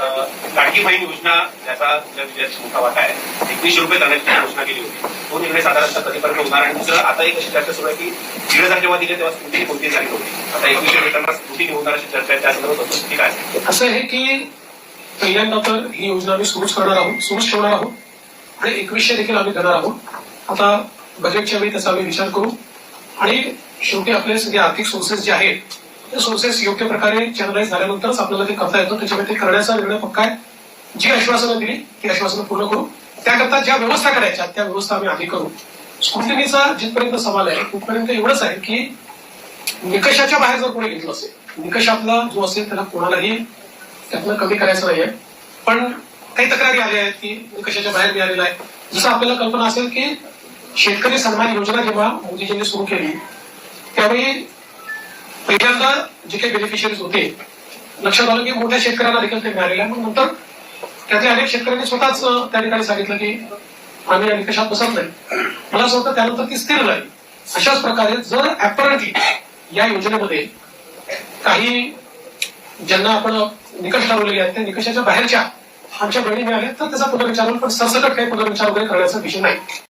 लाडकी बहीण योजना ज्याचा मोठा वाटा आहे एकवीसशे रुपये करण्याची घोषणा केली होती. तो निर्णय साधारणतः कधीपर्यंत होणार आणि दुसरं आता एक अशी चर्चा सुरू आहे की दीड हजार जेव्हा दिले तेव्हा स्मृती कोणती झाली होती? आता एकवीसशे रुपये करणार स्मृती होणार अशी चर्चा आहे त्यासंदर्भात काय आहे? असं आहे की पहिल्यांदा तर ही योजना आम्ही सुरूच करणार आहोत सुरूच ठेवणार आहोत. आणि एकवीसशे देखील आम्ही करणार आहोत. आता बजेटच्या वेळी त्याचा आम्ही विचार करू. आणि शेवटी आपले सगळे आर्थिक सोर्सेस जे आहेत ते सोर्सेस योग्य प्रकारे चॅनलाइज झाल्यानंतरच आपल्याला ते करता येतं. त्याच्यामुळे ते करण्याचा निर्णय पक्का आहे जी आश्वासनं दिली ती आश्वासनं पूर्ण करू. त्याकरता ज्या व्यवस्था करायच्या त्या व्यवस्था आम्ही आधी करू. स्क्रुटिनीचा जिथपर्यंत सवाल आहे तिथपर्यंत एवढंच आहे की निकषाच्या बाहेर जर कोणी घेतलं असेल निकषातला जो असेल त्याला कोणालाही त्यातनं कमी करायचं नाहीये. पण काही तक्रारी आल्या आहेत की निकषाच्या बाहेर मिळालेला आहे. जसं आपल्याला कल्पना असेल की शेतकरी सन्मान योजना जेव्हा मोदीजींनी सुरू केली त्यावेळी पहिल्यांदा जे काही बेनिफिशियरीज होते लक्षात आलं की मोठ्या शेतकऱ्यांना देखील ते मिळालेलं आहे. मग नंतर त्यातल्या अनेक शेतकऱ्यांनी स्वतःच त्या ठिकाणी सांगितलं की आम्ही निकषात बसत नाही. मला असं वाटतं त्यानंतर ती स्थिर झाली अशाच प्रकारे जर ऍपरंटली या योजनेमध्ये काही ज्यांना आपण निकष लावलेले आहेत त्या निकषाच्या बाहेरच्या आमच्या बहिणी मिळाल्या तर त्याचा पुनर्विचार होईल. पण सरसकट काही पुनर्विचार वगैरे करण्याचा विषय नाही.